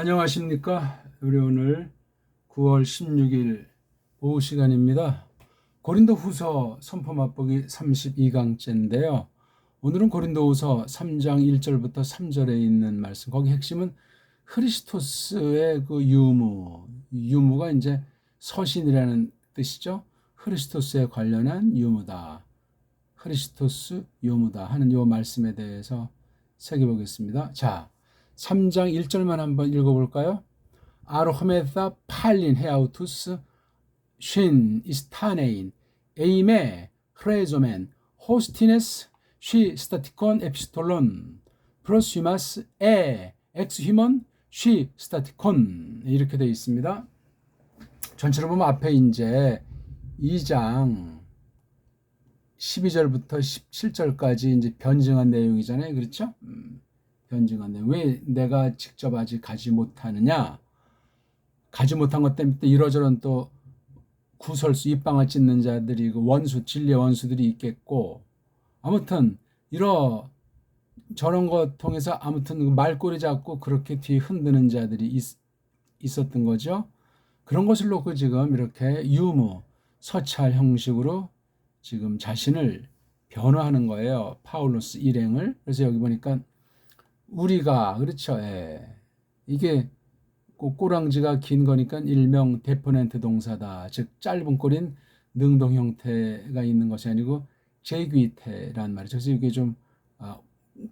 안녕하십니까. 우리 오늘 9월 16일 오후 시간입니다. 고린도 후서 선포 맛보기 32강째인데요. 오늘은 고린도 후서 3장 1절부터 3절에 있는 말씀. 거기 핵심은 크리스토스의 그 유무. 유무가 이제 서신이라는 뜻이죠. 크리스토스에 관련한 유무다. 크리스토스 유무다 하는 요 말씀에 대해서 새겨보겠습니다. 자, 3장 1절만 한번 읽어볼까요? 아로메사 팔린 헤아우투스 쉰 이스타네인 에이메 프레조멘 호스티네스 쉬 스타티콘 에피스톨론 프로시마스 에 엑스휘먼 쉬 스타티콘 이렇게 되어 있습니다. 전체로 보면 앞에 이제 2장 12절부터 17절까지 이제 변증한 내용이잖아요. 그렇죠? 음. 변증한 내용. 왜 내가 직접 아직 가지 못하느냐? 가지 못한 것 때문에 이러저런 또 구설수 입방을 찢는 자들이 그 원수 진리 원수들이 있겠고 아무튼 이러 저런 것 통해서 아무튼 그 말꼬리 잡고 그렇게 뒤에 흔드는 자들이 있, 있었던 거죠. 그런 것을 놓고 지금 이렇게 유무 서찰 형식으로 지금 자신을 변화하는 거예요. 파울로스 일행을. 그래서 여기 보니까 우리가 그렇죠. 예. 이게 꼬랑지가 긴 거니까 일명 데포넨트 동사다. 즉 짧은 꼬린 능동 형태가 있는 것이 아니고 제귀태란 말이죠. 그래서 이게 좀 아,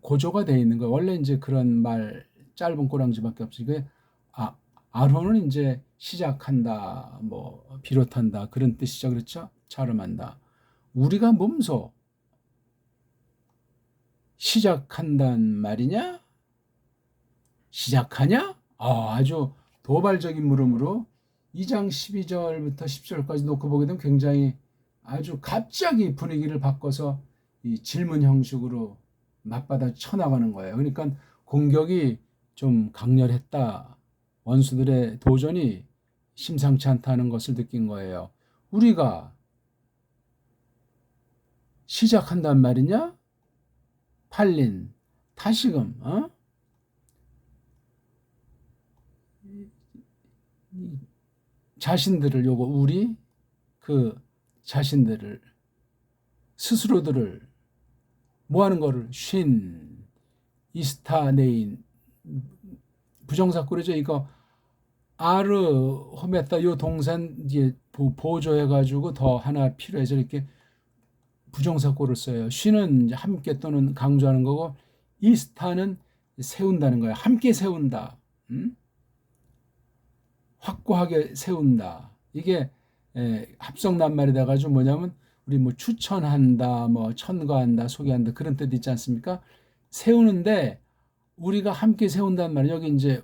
고조가 되어 있는 거예요. 원래 이제 그런 말 짧은 꼬랑지밖에 없지. 그 아, 아론은 이제 시작한다, 뭐 비롯한다 그런 뜻이죠. 그렇죠? 차름한다. 우리가 몸소 시작한단 말이냐? 시작하냐? 아, 아주 도발적인 물음으로 2장 12절부터 10절까지 놓고 보게 되면 굉장히 아주 갑자기 분위기를 바꿔서 이 질문 형식으로 맞받아 쳐나가는 거예요. 그러니까 공격이 좀 강렬했다. 원수들의 도전이 심상치 않다는 것을 느낀 거예요. 우리가 시작한단 말이냐? 팔린 다시금 어? 자신들을 요거 우리 그 자신들을 스스로들을 뭐 하는 거를 쉰 이스타네인 부정사구리죠 이거 아르 호메타 요 동산 이제 보조해 가지고 더 하나 필요해서 이렇게 부정사구를 써요. 쉬는 함께 또는 강조하는 거고 이스타는 세운다는 거예요. 함께 세운다. 음? 확고하게 세운다. 이게 에, 합성 낱말이 돼가지고 뭐냐면 우리 뭐 추천한다, 뭐 천거한다, 소개한다 그런 뜻 있지 않습니까? 세우는데 우리가 함께 세운단 말이에요. 여기 이제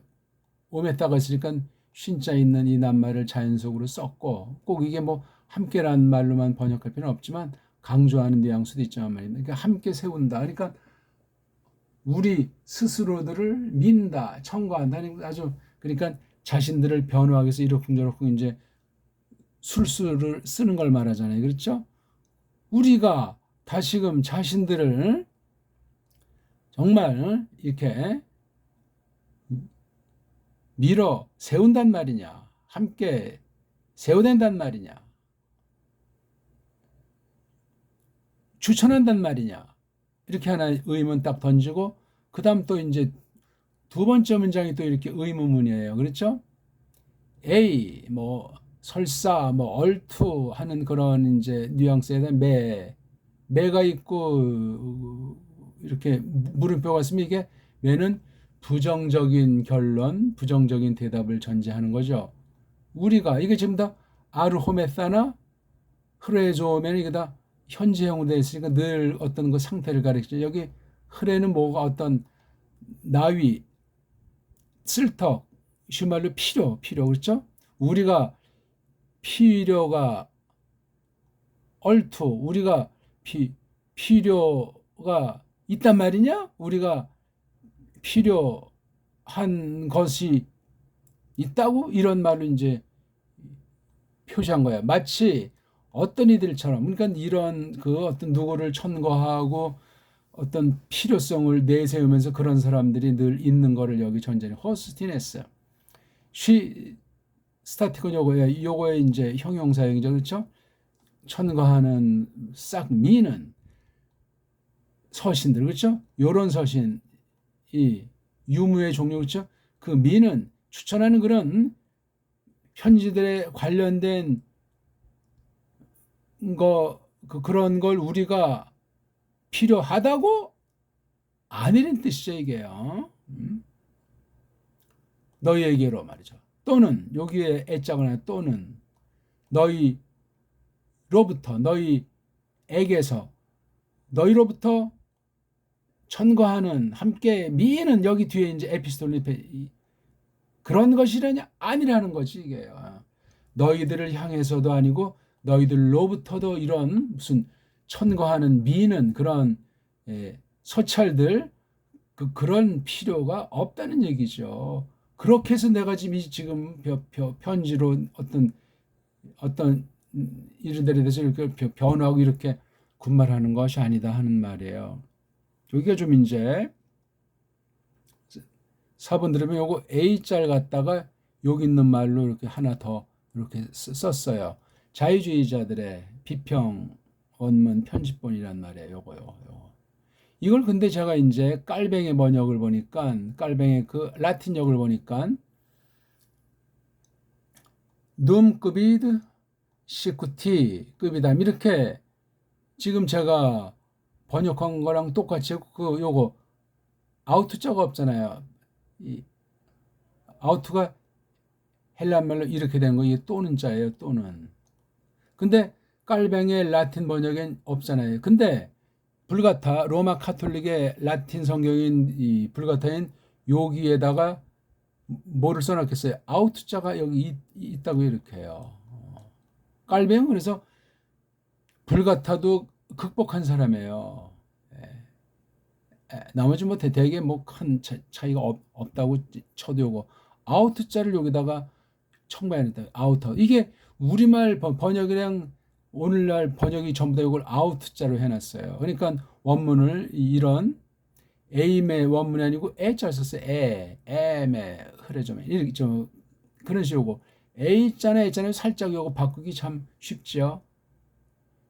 오메타가 있으니까 쉰자 있는 이 낱말을 자연속으로 썼고 꼭 이게 뭐 함께란 말로만 번역할 필요는 없지만 강조하는 뉘앙스도 있지만 말이에요. 그러니까 함께 세운다. 그러니까 우리 스스로들을 민다, 청구한다. 아주 그러니까 자신들을 변호하기 위해서 이러쿵저러쿵 이제 술수를 쓰는 걸 말하잖아요. 그렇죠? 우리가 다시금 자신들을 정말 이렇게 밀어 세운단 말이냐. 함께 세워낸단 말이냐. 추천한단 말이냐. 이렇게 하나 의문 딱 던지고, 그 다음 또 이제 두 번째 문장이 또 이렇게 의문문이에요. 그렇죠? A, 뭐, 설사, 뭐, 얼투 하는 그런 이제 뉘앙스에 대한 매, 매가 있고, 이렇게 물음표가 있으면 이게 매는 부정적인 결론, 부정적인 대답을 전제하는 거죠. 우리가, 이게 지금 다 아르호메사나 흐레조면 이게 다 현재형으로 되어 있으니까 늘 어떤 그 상태를 가리키죠. 여기 흐레는 뭐가 어떤 나위, 쓸턱, 쉬운 말로 필요, 필요, 그렇죠? 우리가 필요가 얼투, 우리가 피, 필요가 있단 말이냐? 우리가 필요한 것이 있다고? 이런 말로 이제 표시한 거야. 마치 어떤 이들처럼, 그러니까 이런 그 어떤 누구를 천거하고 어떤 필요성을 내세우면서 그런 사람들이 늘 있는 거를 여기 전제는 호스티네스. 쉬 스타틱은 요거에 요거에 이제 형용사형이죠. 그렇죠? 천거하는 싹 미는 서신들 그렇죠? 요런 서신 이 유무의 종류 그렇죠? 그 미는 추천하는 그런 편지들에 관련된 거 그 그런 걸 우리가 필요하다고 아니란 뜻이죠 이게요. 음? 너희에게로 말이죠. 또는 여기에 애짝을 하나 또는 너희로부터 너희에게서 너희로부터 천거하는 함께 미는 여기 뒤에 이제 에피스톨리 그런 것이라냐 아니라는 것이 이게 너희들을 향해서도 아니고 너희들로부터도 이런 무슨 천거하는 미는 그런 예, 소찰들 그 그런 필요가 없다는 얘기죠. 그렇게 해서 내가 지금 이 지금 편지로 어떤 어떤 이른들에 대해서 이렇게 변화하고 이렇게 군말하는 것이 아니다 하는 말이에요. 여기가 좀 이제 4번 들으면 요거 A짤 갖다가 여기 있는 말로 이렇게 하나 더 이렇게 썼어요. 자유주의자들의 비평 원문 편집본이란 말이에요. 요거요. 요거. 이걸 근데 제가 이제 깔뱅의 번역을 보니까 깔뱅의 그 라틴 역을 보니까 눔급이드 시쿠티 급이다 이렇게 지금 제가 번역한 거랑 똑같이 그 요거 아우트 자가 없잖아요. 이 아우트가 헬란 말로 이렇게 된 거 이게 또는 자예요. 또는. 근데 깔뱅의 라틴 번역엔 없잖아요. 근데 불가타 로마 카톨릭의 라틴 성경인 이 불가타인 여기에다가 뭐를 써놨겠어요? 아우트자가 여기 있, 다고 이렇게 해요. 깔뱅은 그래서 불가타도 극복한 사람이에요. 예. 나머지 뭐 대개 뭐 큰 차이가 없, 없다고 쳐도 고 아우트자를 여기다가 청바해놨다. 아우터 이게 우리말 번역이랑 오늘날 번역이 전부 다 이걸 아우트자로 해놨어요. 그러니까 원문을 이런 에임의 원문이 아니고 에자를 썼어요. 에, 에메, 흐레좀 이렇게 좀 그런 식으로 A자나 A자는 살짝 요거 바꾸기 참 쉽죠.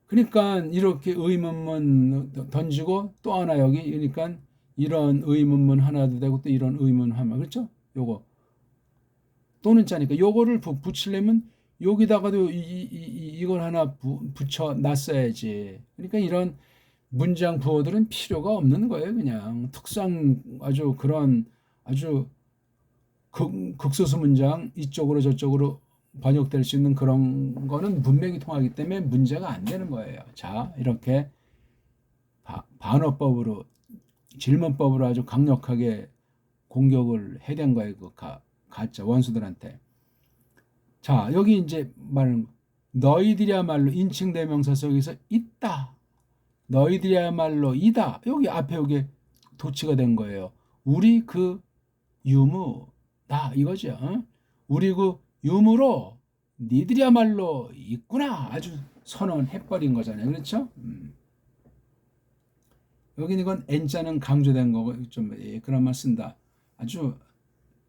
그러니까 이렇게 의문문 던지고 또 하나 여기 그러니까 이런 의문문 하나도 되고 또 이런 의문 하나 그렇죠? 요거 또는 자니까 요거를 붙이려면 여기다가도 이, 이, 이, 이 걸 하나 부, 붙여 놨어야지. 그러니까 이런 문장 부호들은 필요가 없는 거예요. 그냥 특성 아주 그런 아주 극, 극소수 문장 이쪽으로 저쪽으로 번역될 수 있는 그런 거는 문맥이 통하기 때문에 문제가 안 되는 거예요. 자, 이렇게 바, 반어법으로 질문법으로 아주 강력하게 공격을 해댄 거예요. 그 가, 가짜 원수들한테. 자, 여기 이제 말은 너희들이야말로 인칭 대명사 속에서 있다. 너희들이야말로 이다. 여기 앞에 여기 도치가 된 거예요. 우리 그 유무다 이거죠. 어? 우리 그 유무로 니들이야말로 있구나. 아주 선언해버린 거잖아요. 그렇죠? 음. 여기는 이건 N자는 강조된 거고 좀 예, 그런 말 쓴다. 아주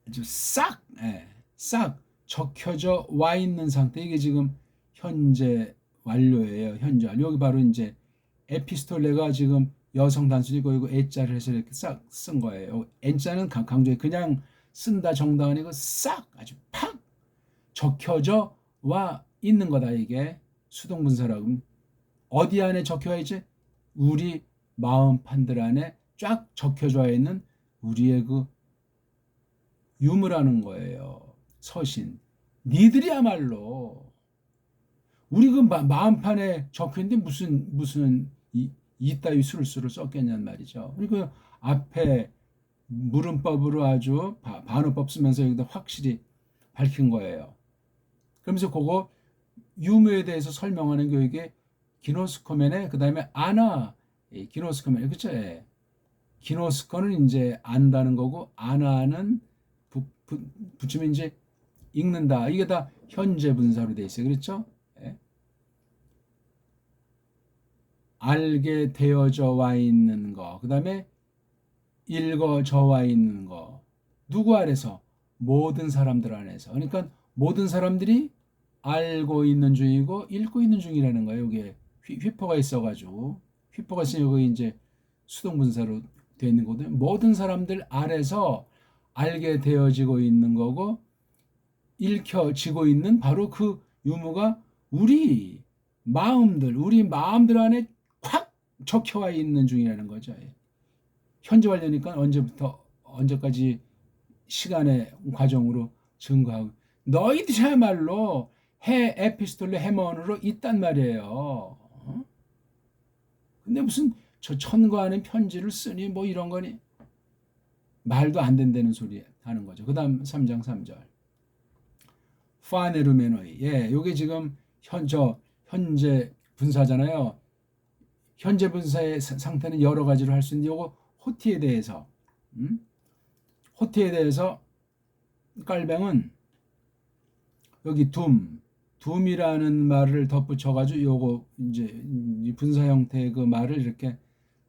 아주 싹, 예, 싹 적혀져 와 있는 상태. 이게 지금 현재 완료예요. 현재 완료. 여기 바로 이제 에피스톨레가 지금 여성 단순이고 이거 애자를 해서 이렇게 싹 쓴 거예요. N자는 강조해 그냥 쓴다 정당 아니고 싹 아주 팍 적혀져 와 있는 거다 이게 수동분사라고 어디 안에 적혀야 이제 우리 마음 판들 안에 쫙 적혀져 있는 우리의 그 유무라는 거예요. 서신. 니들이야말로 우리 그 마음판에 적혀있는데 무슨 무슨 이, 이따위 술수를 썼겠냔 말이죠. 그리고 앞에 물음법으로 아주 반어법 쓰면서 여기다 확실히 밝힌 거예요. 그러면서 그거 유무에 대해서 설명하는 교육에 기노스코멘에 그 다음에 아나 기노스코멘 그쵸? 예. 기노스코는 이제 안다는 거고 아나는 부, 부, 붙이면 이제 읽는다. 이게 다 현재 분사로 돼 있어요. 그렇죠? 예. 알게 되어져 와 있는 거. 그 다음에 읽어져 와 있는 거. 누구 아래서? 모든 사람들 안에서. 그러니까 모든 사람들이 알고 있는 중이고 읽고 있는 중이라는 거예요. 이게 휘- 휘포가 있어가지고 휘포가 있으니 여기 이제 수동분사로 되어 있는 거거든요. 모든 사람들 아래서 알게 되어지고 있는 거고 읽혀지고 있는 바로 그 유무가 우리 마음들, 우리 마음들 안에 콱 적혀와 있는 중이라는 거죠. 예. 현재 완료니까 언제부터 언제까지 시간의 과정으로 증거하고 너희들이야말로 해 에피스톨레 해먼으로 있단 말이에요. 어? 근데 무슨 저 천거하는 편지를 쓰니 뭐 이런 거니 말도 안 된다는 소리 하는 거죠. 그다음 3장 3절. 파네르메노이. 예, 요게 지금 현 저 현재 분사잖아요. 현재 분사의 사- 상태는 여러 가지로 할 수 있는데 요거 호티에 대해서 음? 호티에 대해서 깔뱅은 여기 둠 둠이라는 말을 덧붙여 가지고 요거 이제 이 분사 형태의 그 말을 이렇게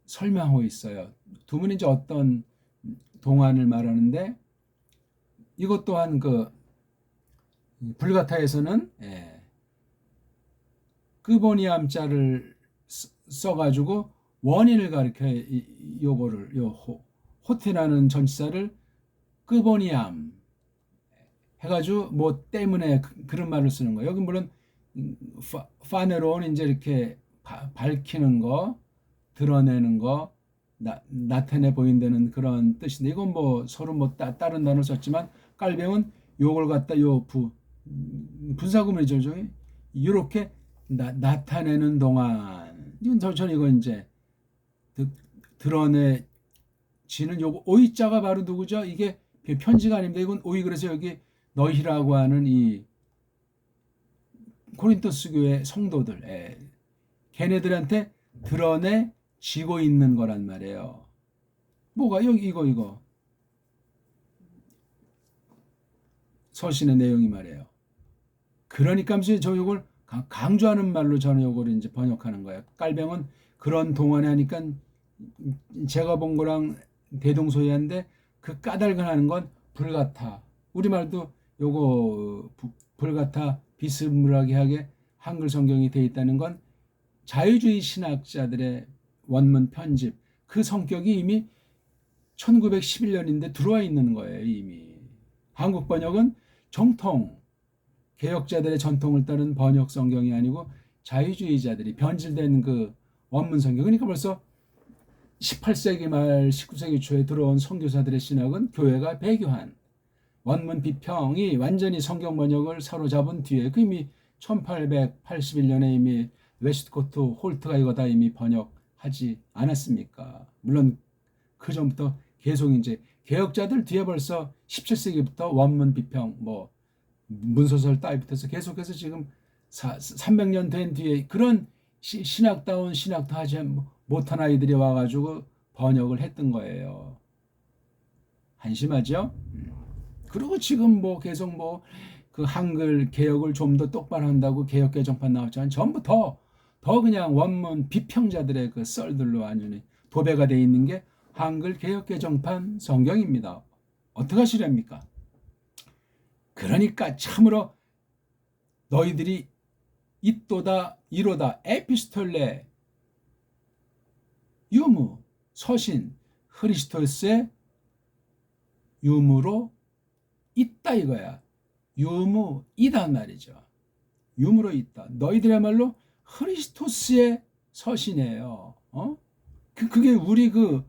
설명하고 있어요. 둠은 이제 어떤 동안을 말하는데 이것 또한 그 불가타에서는 예, 끄보니암자를 쓰- 써가지고 원인을 가리켜 요거를 요 호, 호테라는 전치사를 끄보니암 해가지고 뭐 때문에 그- 그런 말을 쓰는 거예요. 여기 물론 음, 파, 파네로는 이제 이렇게 바- 밝히는 거, 드러내는 거, 나, 나타내 보인다는 그런 뜻인데 이건 뭐 서로 뭐 따, 다른 단어를 썼지만 깔병은 요걸 갖다 요 부, 음, 분사구문이죠. 저기 이렇게 나, 나타내는 동안 이건 저, 전 이거 이제 드, 드러내지는 요거 오이자가 바로 누구죠? 이게 편지가 아닙니다. 이건 오이 그래서 여기 너희라고 하는 이 코린토스 교회 성도들 예. 걔네들한테 드러내지고 있는 거란 말이에요. 뭐가 여기 이거 이거 서신의 내용이 말이에요. 그러니까 이제 저 강- 강조하는 말로 저는 이걸 이제 번역하는 거예요. 깔병은 그런 동안에 하니까 제가 본 거랑 대동소이한데 그 까닭을 건 불같아. 우리말도 요거 부- 불같아 비스무리하게 하게 한글 성경이 돼 있다는 건 자유주의 신학자들의 원문 편집 그 성격이 이미 1911년인데 들어와 있는 거예요 이미 한국 번역은 정통 개혁자들의 전통을 따른 번역 성경이 아니고 자유주의자들이 변질된 그 원문 성경 그러니까 벌써 18세기 말 19세기 초에 들어온 선교사들의 신학은 교회가 배교한 원문 비평이 완전히 성경 번역을 사로잡은 뒤에 그 이미 1881년에 이미 웨스트코트 홀트가 이거 다 이미 번역하지 않았습니까? 물론 그 전부터 계속 이제 개혁자들 뒤에 벌써 17세기부터 원문 비평 뭐 문소설 따위부터서 계속해서 지금 300년 된 뒤에 그런 시, 신학다운 신학도 하지 못한 아이들이 와가지고 번역을 했던 거예요. 한심하죠? 음. 그리고 지금 뭐 계속 뭐 그 한글 개혁을 좀 더 똑바로 한다고 개혁 개정판 나왔지만 전부 더, 더 그냥 원문 비평자들의 그 썰들로 완전히 도배가 돼 있는 게 한글 개혁 개정판 성경입니다. 어떻게 하시렵니까? 그러니까 참으로 너희들이 이또다 이로다 에피스톨레 유무 서신 흐리스토스의 유무로 있다 이거야. 유무이단 말이죠. 유무로 있다. 너희들야말로 흐리스토스의 서신이에요. 어? 그 그게 우리 그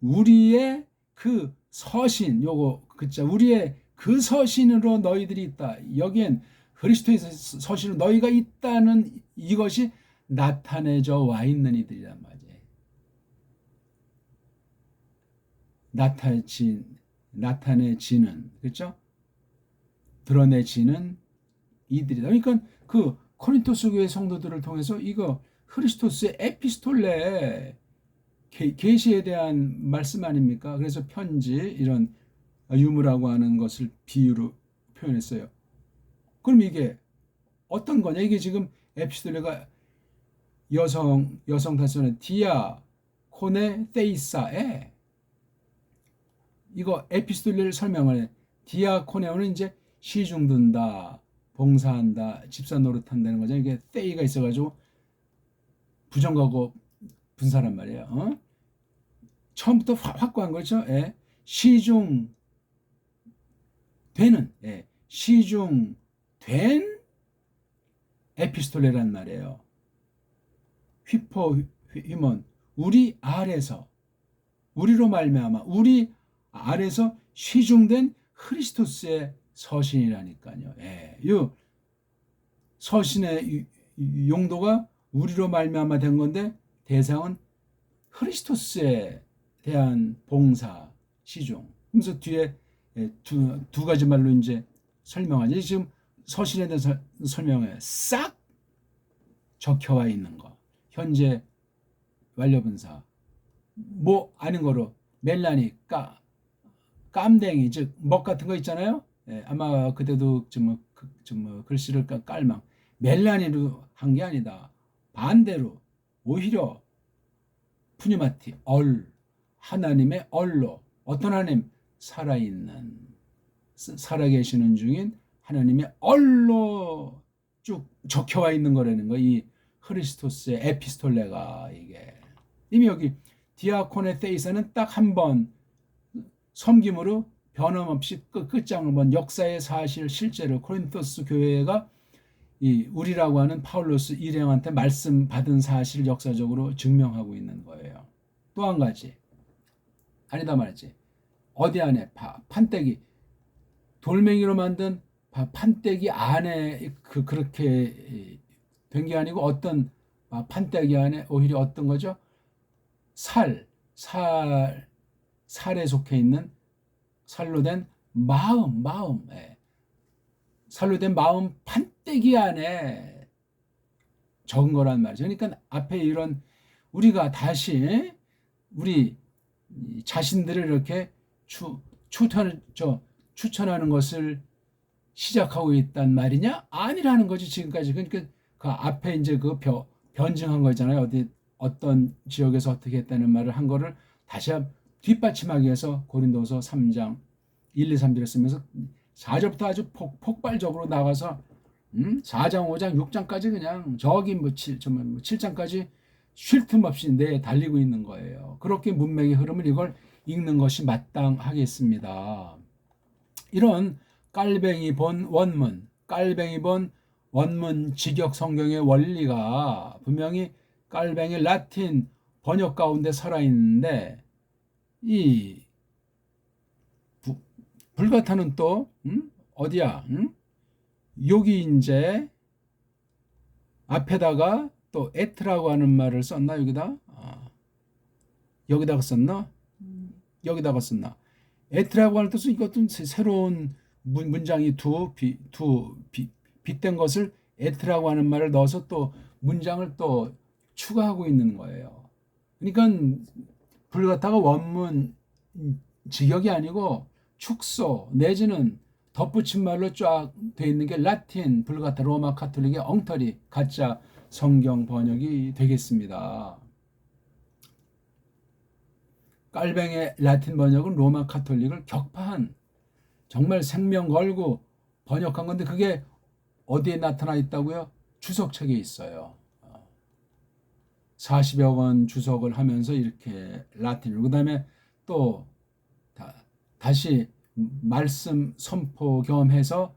우리의 그 서신 요거 그자 우리의 그 서신으로 너희들이 있다. 여기엔 그리스도의 서신으로 너희가 있다는 이것이 나타내져 와 있는 이들이란 말이에요. 나타지 나타내지는 그렇죠? 드러내지는 이들이다. 그러니까 그 코린토스 교회 성도들을 통해서 이거 크리스토스의 에피스톨레 계시에 대한 말씀 아닙니까? 그래서 편지 이런 유무라고 하는 것을 비유로 표현했어요. 그럼 이게 어떤 거냐? 이게 지금 에피스톨레가 여성 여성 단순의 디아 코네 테이사에 이거 에피스톨레를 설명을 해. 디아코네오는 이제 시중 든다, 봉사한다, 집사 노릇한다는 거죠. 이게 때이가 있어가지고 부정하고 분사란 말이에요. 어? 처음부터 확- 확고한 거죠. 예. 시중 되는 예. 시중 된 에피스톨레란 말이에요. 휘퍼 휘- 휘먼 우리 아래서 우리로 말미암아 우리 아래서 시중된 크리스토스의 서신이라니까요. 예. 이 서신의 용도가 우리로 말미암아 된 건데 대상은 크리스토스에 대한 봉사 시중. 그래서 뒤에 예, 두, 두 가지 말로 이제 설명하지. 지금 서신에 대해서 설명해 싹 적혀와 있는 거. 현재 완료분사. 뭐 아닌 거로 멜라니 까 깜댕이 즉 먹 같은 거 있잖아요. 예, 아마 그때도 좀뭐 좀뭐 글씨를 깔- 깔망 멜라니로 한 게 아니다. 반대로 오히려 푸니마티 얼 하나님의 얼로 어떤 하나님 살아있는 스- 살아계시는 중인 하나님의 얼로 쭉 적혀와 있는 거라는 거 이 크리스토스의 에피스톨레가 이게. 이미 여기 디아코네 테이사는 딱 한 번 섬김으로 변함없이 끝, 끝장을 본 역사의 사실 실제로 코린토스 교회가 이 우리라고 하는 파울로스 일행한테 말씀 받은 사실을 역사적으로 증명하고 있는 거예요. 또 한 가지. 아니다 말이지 어디 안에 파, 판때기 돌멩이로 만든 파- 판때기 안에 그 그렇게 된 게 아니고 어떤 아, 판때기 안에 오히려 어떤 거죠? 살, 살, 살에 속해 있는 살로 된 마음, 마음, 예. 살로 된 마음 판때기 안에 적은 거란 말이죠. 그러니까 앞에 이런 우리가 다시 우리 자신들을 이렇게 추, 추천, 저, 추천하는 것을 시작하고 있단 말이냐? 아니라는 거지, 지금까지. 그러니까 그 앞에 이제 그 벼, 변증한 거잖아요. 어디, 어떤 지역에서 어떻게 했다는 말을 한 거를 다시 한- 뒷받침하기 위해서 고린도서 3장 1, 2, 3절을 쓰면서 4절부터 아주 폭, 폭발적으로 나가서 음? 4장, 5장, 6장까지 그냥 저기 뭐 7, 뭐 7장까지 쉴 틈 없이 내 달리고 있는 거예요. 그렇게 문맥의 흐름을 이걸 읽는 것이 마땅하겠습니다. 이런 깔뱅이 본 원문, 깔뱅이 본 원문 직역 성경의 원리가 분명히 깔뱅이 라틴 번역 가운데 살아 있는데 이 부- 불가타는 또 음? 어디야? 음? 여기 이제 앞에다가 또 에트라고 하는 말을 썼나 여기다? 아, 여기다가 썼나? 여기다가 썼나? 에트라고 하는 뜻은 이것도 새- 새로운 문, 문장이 두, 비, 두 비, 빗댄 것을 에트라고 하는 말을 넣어서 또 문장을 또 추가하고 있는 거예요. 그러니까 불가타가 원문 직역이 아니고 축소 내지는 덧붙인 말로 쫙 돼 있는 게 라틴 불가타 로마 카톨릭의 엉터리 가짜 성경 번역이 되겠습니다. 깔뱅의 라틴 번역은 로마 카톨릭을 격파한 정말 생명 걸고 번역한 건데 그게 어디에 나타나 있다고요? 주석책에 있어요. 40여 권 주석을 하면서 이렇게 라틴으로 그다음에 또 다, 다시 말씀 선포 겸해서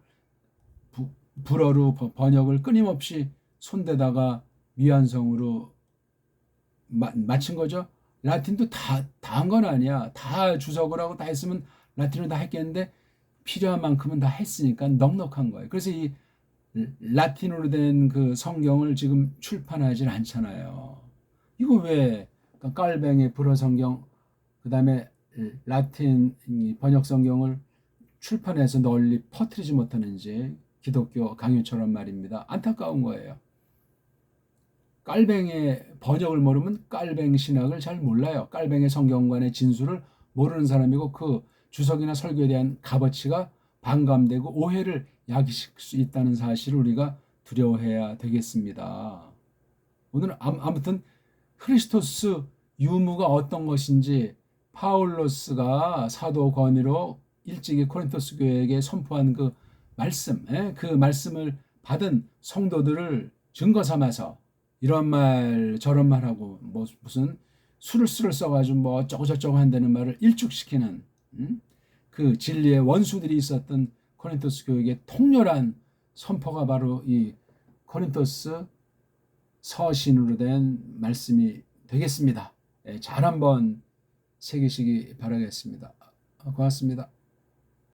부, 불어로 번- 번역을 끊임없이 손대다가 미완성으로 마, 마친 거죠. 라틴도 다 다 한 건 아니야. 다 주석을 하고 다 했으면 라틴을 다 했겠는데 필요한 만큼은 다 했으니까 넉넉한 거예요. 그래서 이 라틴어로 된 그 성경을 지금 출판하진 않잖아요. 이거 왜 그러니까 깔뱅의 불어 성경 그다음에 라틴 이 번역 성경을 출판해서 널리 퍼뜨리지 못하는지 기독교 강요처럼 말입니다. 안타까운 거예요. 깔뱅의 번역을 모르면 깔뱅 신학을 잘 몰라요. 깔뱅의 성경관의 진수를 모르는 사람이고 그 주석이나 설교에 대한 값어치가 반감되고 오해를 야기시킬 수 있다는 사실을 우리가 두려워해야 되겠습니다. 오늘 암- 아무튼 크리스토스 유무가 어떤 것인지 파울로스가 사도 권위로 일찍이 코린토스 교회에게 선포한 그 말씀, 예? 그 말씀을 받은 성도들을 증거 삼아서 이런 말 저런 말하고 뭐 무슨 술을 술을 써가지고 뭐 어쩌고 저쩌고 한다는 말을 일축시키는 음? 그 진리의 원수들이 있었던 코린토스 교회의 통렬한 선포가 바로 이 코린토스 서신으로 된 말씀이 되겠습니다. 예, 잘 한번 새기시기 바라겠습니다. 고맙습니다.